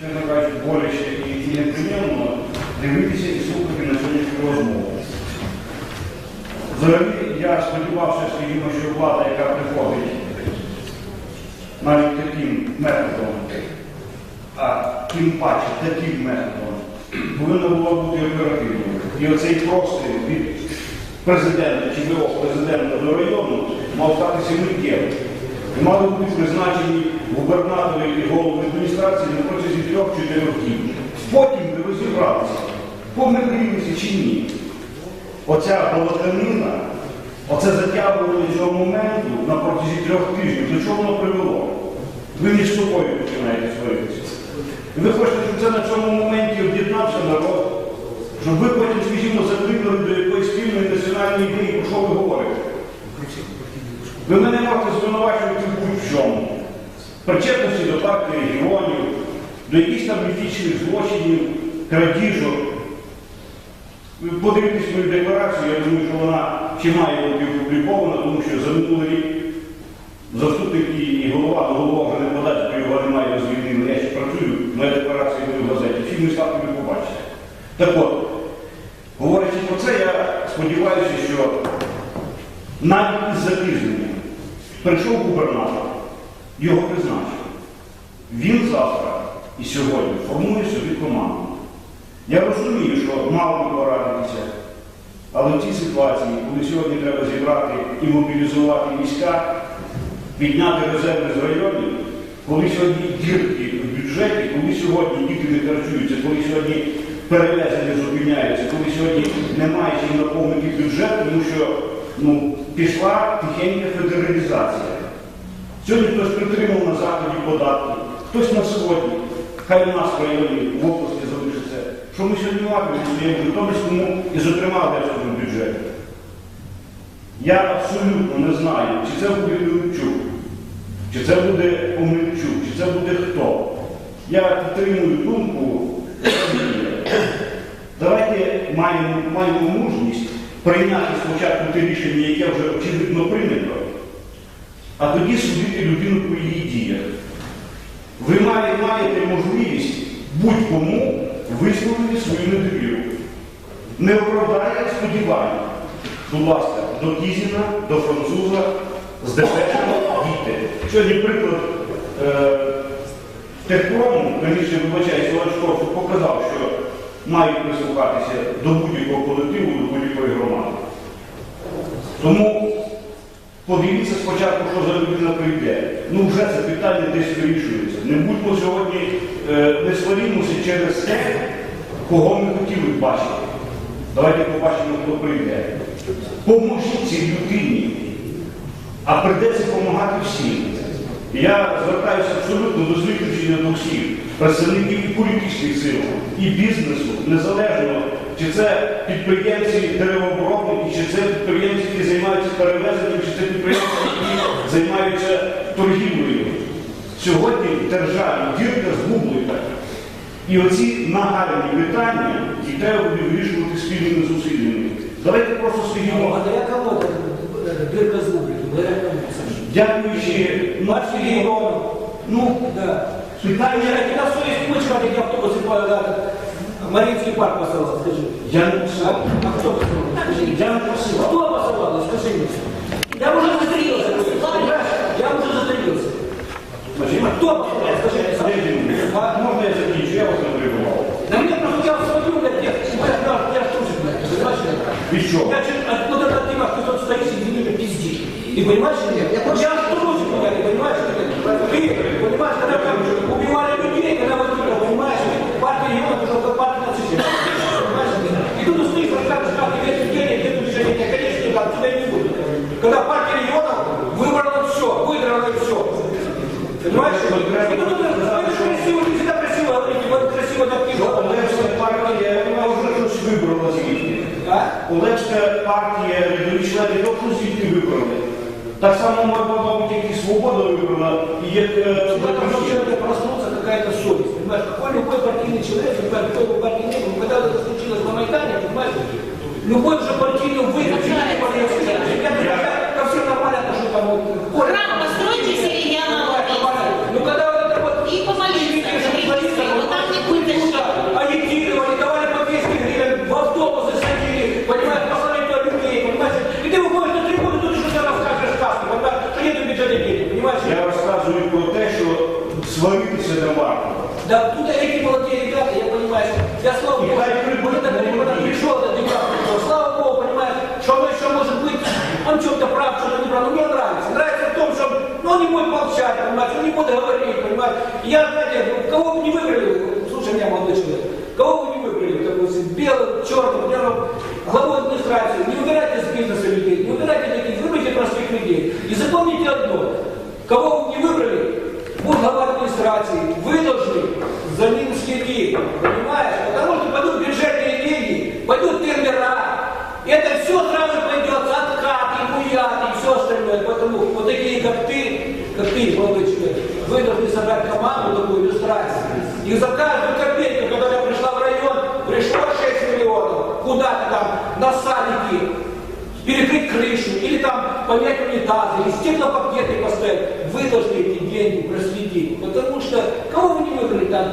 чесно кажучи, боляче і, неприємно дивитися і слухати на сьогоднішню розмову. Взагалі, я сподівався, скажімо, що влада, яка приходить навіть таким методом, а тим паче таким методом, повинна була бути оперативною. І оцей простір від президента чи ВО президента до району мав статися миттєвим. І мали бути призначені губернатори і голови адміністрації на протязі трьох-чотирьох днів. Потім би розібралися, помирилися чи ні. Оця балаканина, оце затягування цього моменту на протязі трьох тижнів, до чого воно привело? Ви між собою починаєте сваритися. І ви хочете, щоб це на цьому моменті об'єднався народ, щоб ви потім, скажімо, закликали до якоїсь спільної національної ідеї, про що ви говорите. Ви мене можете звинувачувати в будь-чому. Причетності до партії регіонів, до якихось там міфічних злочинів, крадіжок. Ви подивитесь мою декларацію, я думаю, що вона чи має бути опублікована, тому що за минулий рік заступник і, голова, голова вже не подасть, бо його немає звільнили. Я ще працюю, моя декларація буде в газеті. Всі ми ставки побачите. Так от, говорячи про це, я сподіваюся, що навіть із запізненням прийшов губернатор, його призначив. Він завтра і сьогодні формує собі команду. Я розумію, що мало би порадитися, але в цій ситуації, коли сьогодні треба зібрати і мобілізувати війська, підняти резерви з районів, коли сьогодні дірки в бюджеті, коли сьогодні діти не харчуються, коли сьогодні перевезення зупиняються, коли сьогодні немає чим наповнити бюджет, тому що ну, пішла тихенька федералізація. Сьогодні хтось притримав на заході податки, хтось на сьогодні, хай у нас в районі в області залишиться. Що ми сьогодні матимемо в своєму Житомирському і, зокрема, Одеському бюджеті? Я абсолютно не знаю, чи це буде Пилипчук, чи це буде Омельчук, чи це буде хто. Я підтримую думку. Давайте маємо, маємо мужність прийняти спочатку те рішення, яке вже очевидно прийнято, а тоді судити людину по її діях. Ви маєте, можливість будь-кому висловити свою недовіру. Не оправдає сподівання. Будь ласка, до Кізіна, до француза, з Депешина дійте. Сьогодні приклад е, техпрому, раніше вибачаюся, Ланшков показав, що мають прислухатися до будь-якого колективу, до будь-якої громади. Тому подивіться спочатку, що за людина прийде. Ну вже це питання десь вирішується. Не будьмо сьогодні, е, не сварімося через те, кого ми хотіли б бачити. Давайте побачимо, хто прийде. Поможіть цій людині, а прийдеться допомагати всім. Я звертаюся абсолютно до виключення до всіх представників і політичних сил, і бізнесу, незалежно, чи це підприємці деревообробники, чи це підприємці, які займаються перевезенням, чи це підприємці, які займаються торгівлею. Сьогодні в державі дірка згублена. І оці нагальні питання, які треба буде вирішувати спільними зусиллями. Давайте просто скажімо, Благодаря кому это э, дырка зубрит? Благодаря кому? Саша? дякуючи, ну, Партии регионов. ну, Да. питання, Я на совесть мучила, как я автобусы По этот, Мариинский парк посылал, скажи. я не А, посилав. а кто посылал? Скажи. Я не посилав. Кто посылал? Скажи мне. Я уже застрелился? Я уже застрелился. Значить, А кто посылал? Скажи мне. А можна я закінчу, я вас не перебував. На мне просто я смотрю, блядь, я, шутит, блядь, понимаешь? Від чого? Я чуть, от- вот этот Димаш, ты тут стоишь и извини, пиздишь. Ты понимаешь или нет? Я, я трусик меня, ты понимаешь? Ты, ты понимаешь, когда убивали людей, когда вот это, понимаешь, Когда партия регионов выбрала все, выиграла все. Понимаешь? И тут это, это же красиво, ты всегда красиво говорите, вот красиво так Що Олевська партія, вона вже щось вибрала звідти. А? Олевська партія, рядові члени, точно звідти вибрали. Так само може мабуть, як і свобода вибрала, і як е, Когда там у Батьківщина. человека проснулся какая-то совесть, понимаешь, какой любой партийный человек, любой, какой бы партии не был, когда это случилось на Майдане, понимаешь, любой уже партийный выигрыш, там, Храм там, Я, знаете, ну, кого бы не выбрали, слушай меня, молодой человек, кого бы не выбрали, допустим, белым, черным, белым, главой администрации, не убирайте с бизнеса людей, не убирайте таких, выберите простых людей. И запомните одно, кого бы не выбрали, будет глава администрации, вы должны за ним следить, понимаешь? Потому что пойдут бюджетные деньги, пойдут тендера, это все сразу пойдет, откаты, буяты и все остальное. Поэтому вот такие, как ты, как ты, молодой человек, вы должны собрать команду такую иллюстрацию. И за каждую копейку, когда я пришла в район, пришло 6 миллионов, куда-то там, на садики, перекрыть крышу, или там поменять унитазы, или стеклопакеты поставить, вы должны эти деньги проследить. Потому что кого вы не выбрали там?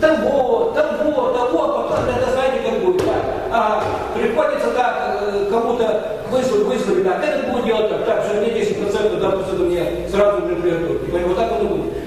Того, того, того, а потом это знаете как будет. Так. А приходится так, э, кому-то вызвали, вызвали, так, этот будет делать так, так, что мне 10% допустим, мне сразу не приготовить. Вот так оно будет.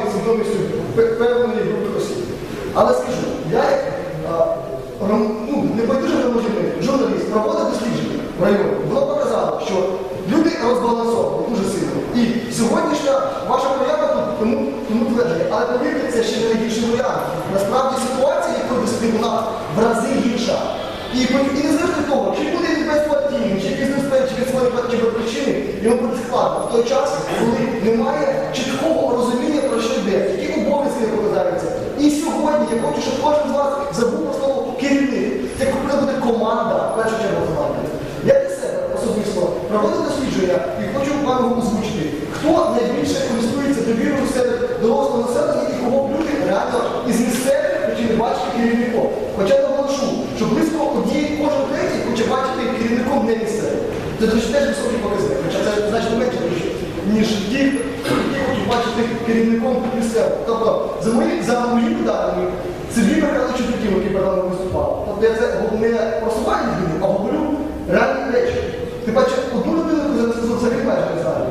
маніпулювати свідомістю пе- певної групи осіб. Але скажу, я як ну, небайдужий громадянин, журналіст, проводив дослідження в районі. Було показано, що люди розбалансовані дуже сильно. І сьогоднішня ваша поява тут тому, тому тверджує. Але повірте, це ще не найгірший варіант. Насправді ситуація, яку сидите, вона в рази гірша. І, і не завжди того, чи буде він безпартійний, чи бізнесмен, чи від своєї без причини, йому буде складно в той час, коли немає чіткого йде, які обов'язки покладаються. І сьогодні я хочу, щоб кожен з вас забув про слово керівник. Це коли буде команда, в першу чергу команда. Я для себе особисто проводив дослідження і хочу вам озвучити, хто найбільше користується довірою серед дорослого населення і кого люди реально із місцевих хотіли бачити керівником. Хоча я наголошу, що близько однієї кожен третій хоче бачити керівником не місцевим. Це речі, теж високий показник, хоча це значно менше, ніж, ніж ті, які хочуть бачити керівником місцевим. Тобто, за мої, за моїми даними, Сергій Михайлович Чудиків, який перед нами виступав. Тобто я це не просування зміни, а говорю реальні речі. Ти бачиш, одну людину яку за майже не знаю.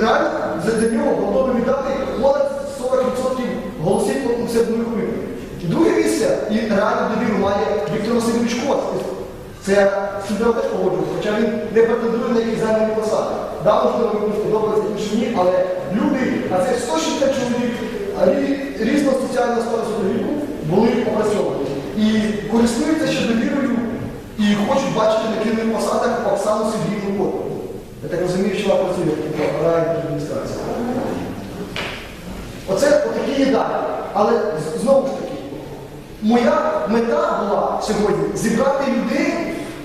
Реально за нього готові віддати понад 40% голосів у себе нових. І друге місце, і реально довіру має Віктор Васильович Коцький. Це суддя теж погоджується, хоча він не претендує на якісь займані посади. Да, можливо, комусь подобається інші ні, але люди, а це 160 чоловік а рі- різного соціального статусу віку були опрацьовані. І користуються ще довірою і хочуть бачити на керівних посадах Оксану Сергіївну Котову. Я так розумію, що вона працює в адміністрації. Оце отакі є дані. Але знову ж таки, моя мета була сьогодні зібрати людей,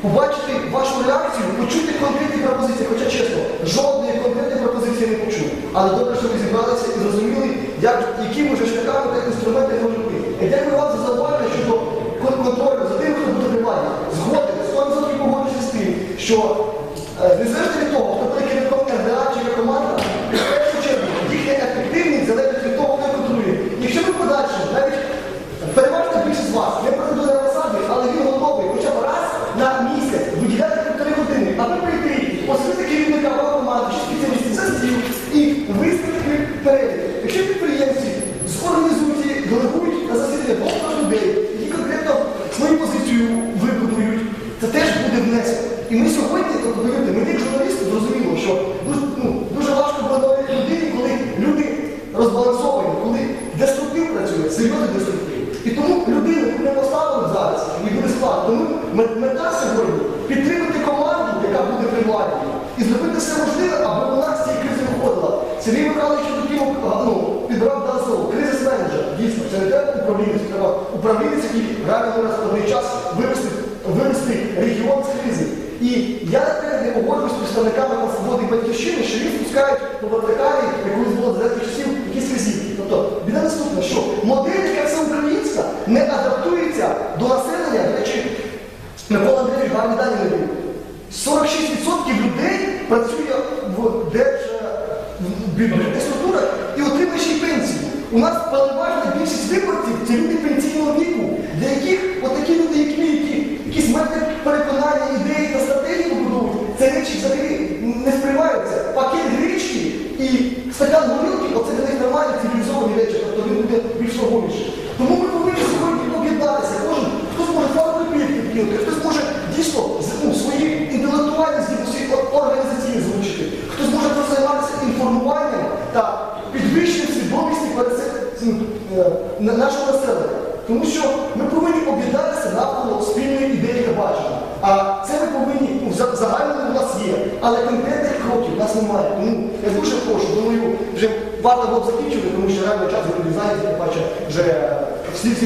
побачити вашу реакцію, почути конкретні пропозиції. Хоча чесно, жодної конкретної пропозиції не почув. Але добре, що ви зібралися і зрозуміли, як, якими вже шляхами та інструменти можуть бути. Я дякую вам за зауваження щодо кон- контролю за тим, хто буде при владі. Згоден, 100% погоджуюся з тим, що е, незалежно від того, хто буде керівником РДА чи є команда, в першу чергу їхня ефективність залежить від того, хто контролює. Якщо ви подальше, навіть переважна більшість з вас не претендує на посади, але він готовий хоча б раз на місяць виділяти півтори години, аби прийти, посвити керівника або команди чи спеціалістів за стіл і виставити перелік. Якщо підприємці зорганізують і делегують на засідання двох людей, які конкретно свою позицію вибудують, це теж буде внесено. І ми І я наперед погоджуюсь з представниками свободи і батьківщини, що їх спускають по вертикалі, як колись було за деяких часів, якісь візитки. Тобто, біда наступна, що модель, яка всеукраїнська, не адаптується до населення, до речі, Микола Андрійович гарні дані не був. 46% людей працює в держбюджетних структурах і отримує ще й пенсію. У нас переважна більшість виборців це люди пенсійного віку, для яких отакі люди, як ми, які якісь методи переконання, ідеї та стратегії побудовують, речі взагалі не сприймаються. Пакет гречки і стакан горілки, оце для них нормальні цивілізовані речі, тобто він буде більш вагоміший. Тому ми повинні сьогодні об'єднатися. Кожен, хтось може копійки вкинути, хтось може дійсно ну, свої інтелектуальні здібності організаційні звучити, хтось може просто займатися інформуванням та підвищенням свідомості е, нашого населення. Тому що ми повинні об'єднатися навколо спільної ідеї та бачення. А це ми повинні, ну, за- загально у нас є, але конкретних кроків у нас немає. Тому я дуже прошу, думаю, вже варто було б закінчувати, тому що реально час ви знаєте, я бачу, вже всі всі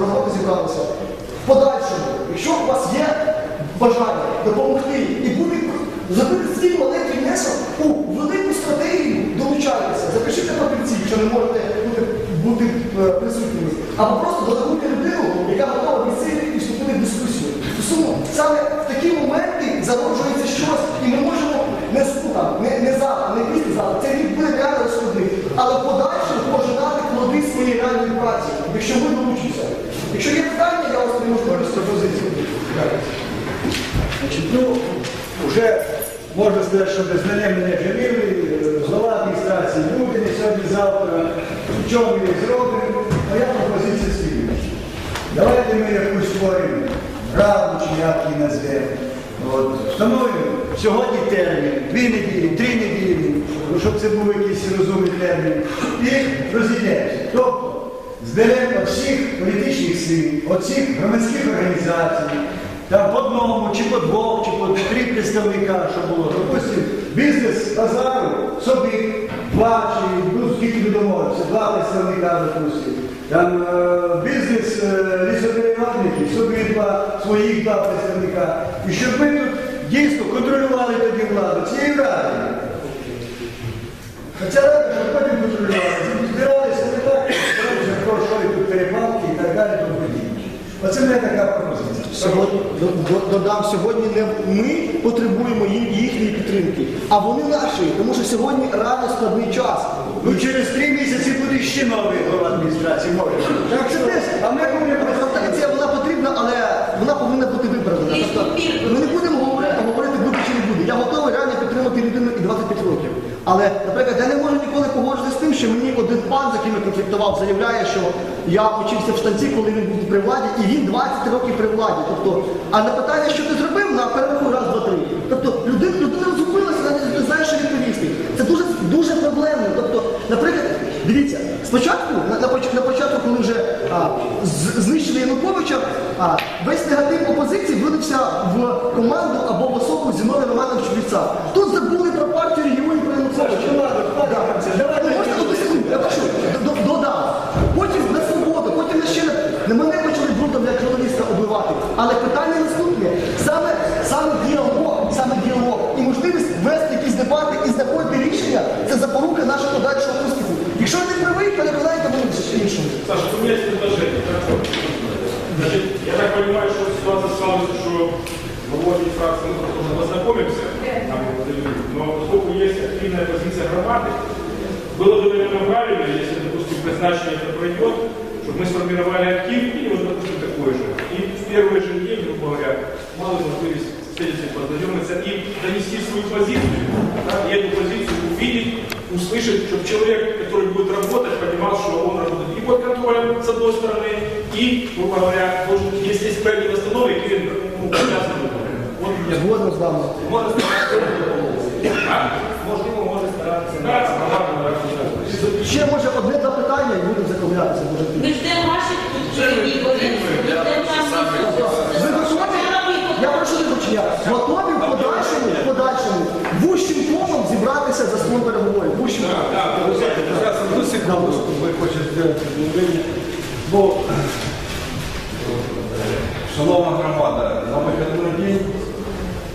роботи зібралися. В подальшому, якщо у вас є бажання допомогти і бути зробити свій маленький внесок у велику стратегію, долучайтеся, запишіть на папірці, якщо не можете бути, бути е, присутніми. Або просто додавайте людину, яка готова відсити і вступити в дискусію. Саме в такі моменти зароджується щось, і ми можемо не, не, не завтра, не після завтра, це рік буде реально розходний. Але в подальшому пожинати плоди своєї реальної праці, якщо ви долучитеся. Якщо є питання, я вас прийму з пропозицію. Ну, вже можна сказати, що без мене мене жаліли, голова адміністрації буде не сьогодні-завтра, що ми зробимо, моя пропозиція слідуюча. Давайте ми якусь створимо раду, чи як її назвемо. Встановлюємо сьогодні термін, дві неділі, три неділі, ну, щоб це був якийсь розумний термін, і розійдемося. Тобто зберемо всіх політичних сил, всіх громадських організацій, там по одному, чи по двох, чи по три представника, що було. Допустим, бізнес базару собі два чи ну, скільки ми домовимося, два представника, допустим. Там е, бізнес е, собі два своїх два представника. І щоб ми тут дійсно контролювали тоді владу цією ради. Хоча рада, щоб потім контролювали, збиралися не так, що і тут перепалки і так далі. Оце не така. Сьогодні до- до- додам, сьогодні не ми потребуємо їхньої підтримки, а вони нашої, тому що сьогодні рано складний час. Ну через три місяці буде ще новий голова адміністрації, може. Так що десь, а ми будемо Конституція вона потрібна, але вона повинна бути виправдана. Тобто, ми не будемо говорити, говорити буде чи не буде. Я готовий реально підтримати людину і 25 років. Але, наприклад, я не можу ніколи погодитися з тим, що мені один пан, з яким я конфліктував, заявляє, що я вчився в штанці, коли він був при владі, і він 20 років при владі. Тобто, а на питання, що ти зробив, на перераху раз, два, три. Тобто людина, людина розгубилася, вона не, знає, що відповісти. Це дуже дуже проблемно. Тобто, наприклад, дивіться, спочатку, на, на, на початку, коли вже а, з- знищили Януковича, а, весь негатив опозиції вилився в команду або в особу Зіновія Романовича Віца. Тут забули Ну. Ну. Потім на свободу, потім на ще мене почали брудом як журналіста оббивати. Але питання наступне. І можливість вести якісь дебати і знаходити рішення це запорука нашого подальшого успіху. Якщо ви не правий, мене в іншому. Саша, у есть предложение. Я так понимаю, что ситуация складывается, что в главе фракции мы тоже познакомимся, там, но поскольку есть активная позиция громады, было бы, наверное, правильно, если, допустим, призначение это пройдет, чтобы мы сформировали актив и вот, допустим, такой же. И в первый же день, грубо говоря, мало ли мы встретиться, познакомиться и донести свою позицию, да, и эту позицию увидеть, услышать, чтобы человек, который будет работать, понимал, что он работает и под контролем, с одной стороны, и, грубо говоря, может, если есть проект восстановки, или ну, обязан выполнять. Вот Я згоден з вами. Може старатися допомогти. Можливо, може старатися. Да, ще може одне-два питання і будемо закруглятися, може. Ми ждемо готові? Я прошу вибачення, готові в подальшому, в подальшому, вущим колом зібратися за столом переговорів. Вущим колом. Зараз одну секунду, ви хочете. Бо, шановна громада, на вихідний день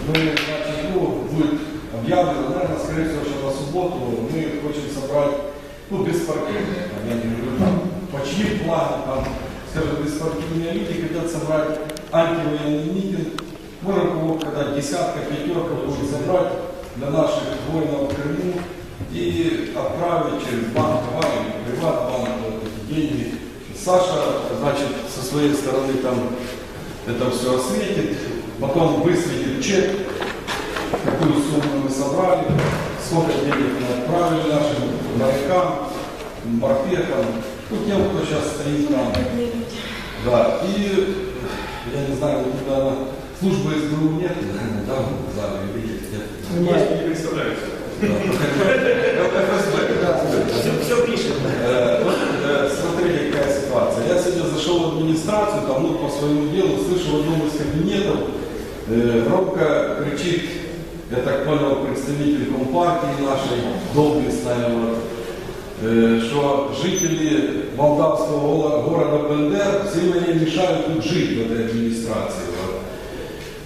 ми, значить, ну, будет объявлено, наверное, скорее всего, что на субботу мы хотим собрать, ну, беспартийные, я не говорю, там, по чьим планам, там, скажем, беспартийные люди хотят собрать антивоенный митинг, может, у кого когда десятка, пятерка будет собрать для наших воинов в Крыму и отправить через банк Аварии или приватбанк деньги. Саша, значит, со своей стороны там это все осветит, потом высветит чек, какую сумму мы собрали, сколько денег мы отправили нашим морякам, морпехам, ну, тем, кто сейчас стоит там. Да, и я не знаю, ну, туда службы СБУ нет, наверное, да, в зале, или нет? Есть, не представляется. Все, все пишет. Э, вот, э, Смотрите, какая ситуация. Я сегодня зашел в администрацию, там, ну, по своему делу, слышу в одном из кабинетов, э, громко кричит, я так понял, представитель компартии нашей, доблестная, вот, э, что жители молдавского города Бендер сильно мне мешают тут жить в этой администрации.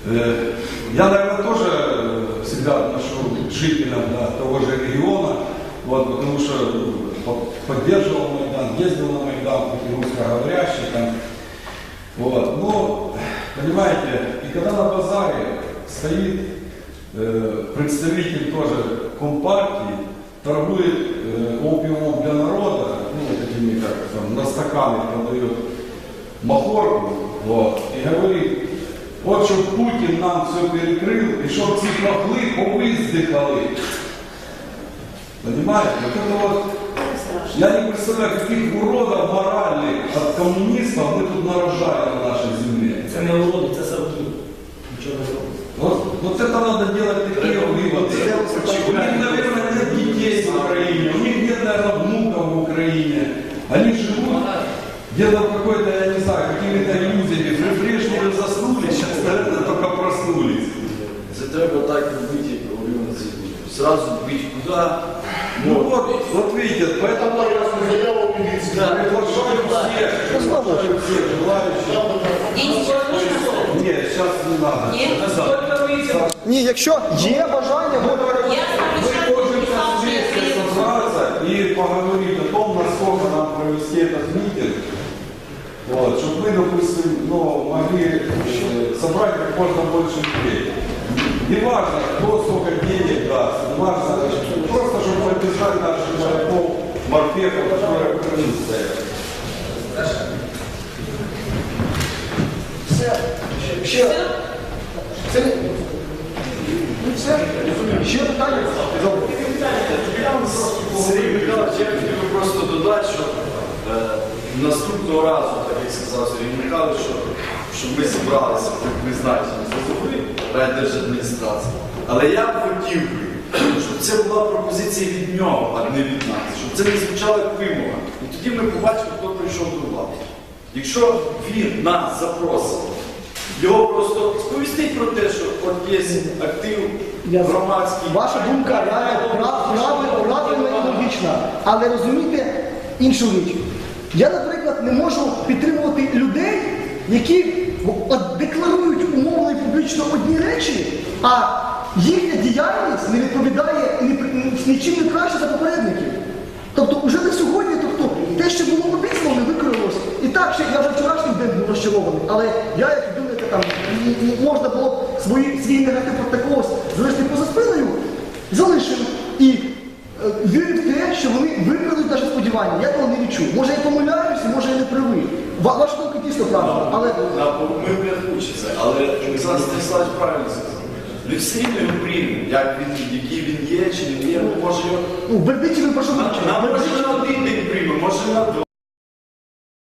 Э, Я, наверное, тоже э, всегда отношу к жителям да, того же региона, вот, потому что ну, по- поддерживал Майдан, ездил на Майдан, как и русскоговорящий там. Вот. Но, понимаете, и когда на базаре стоит представитель тоже Компартии, торгует э, опиумом для народа, ну, вот этими, как там, на стаканы продает махорку, вот, и говорит, от щоб Путін нам все перекрив, і щоб ці хохли повиздихали. Понимаете? Вот это вот, я не представляю, каких уродов моральных от коммунистов мы тут нарожаем где-то в какой-то, я не знаю, какими-то иллюзиями. При Брежневе заснули, сейчас, наверное, только проснулись. Це треба так робити, як говорив на цій групі. Сразу бить куди. Ну вот, вот видите, поэтому я заяву приглашаю всех, приглашаю всех желающих. Денис, Нет, сейчас не надо. Нет? Сколько вийде? Ні, якщо є бажання, Я ми сам Мы можем писал вместе собраться и поговорить Вот, чтобы мы, допустим, ну, могли э, собрать как можно больше людей. Не важно, кто сколько денег даст, не важно, просто чтобы поддержать наших моряков, морпехов, которые в Крыму стоят. все. Ще. Це не- Ну, все. Ще питання? Добре. Сергій Михайлович, я хотів би просто додати, що е, наступного разу, так як сказав Сергій Михайлович, що, щоб ми зібралися при призначенні голови райдержадміністрації. Але я б хотів би, щоб це була пропозиція від нього, а не від нас, щоб це не звучало як вимога. І тоді ми побачимо, хто прийшов до влади. Якщо він нас запросив, його просто сповістить про те, що от є актив громадський. Ваша думка правильна і логічна. Але розумієте іншу річ. Я, наприклад, не можу підтримувати людей, які декларують умовно і публічно одні речі, а їхня діяльність не відповідає не нічим не краще за попередників. Тобто, вже на сьогодні, тобто, те, що було обіцяно, не виконалось. І так, ще я вже вчорашній день був розчарований, але я, як думаєте, там можна було свої, свій негатив проти когось залишити поза спиною, залишив. І е, вірю в те, що вони наші сподівання. Я його не відчув. Може, я помиляюся, може, я не правий. Ва- Ваша думка дійсно правильна, але ми не хочеться, але Олександр Станіславович правильно сказав. Не всі ми приймемо, як він, який він є, чи не є, ну, може його. ну, бердичі ви прошу Нам може на один день прийняти.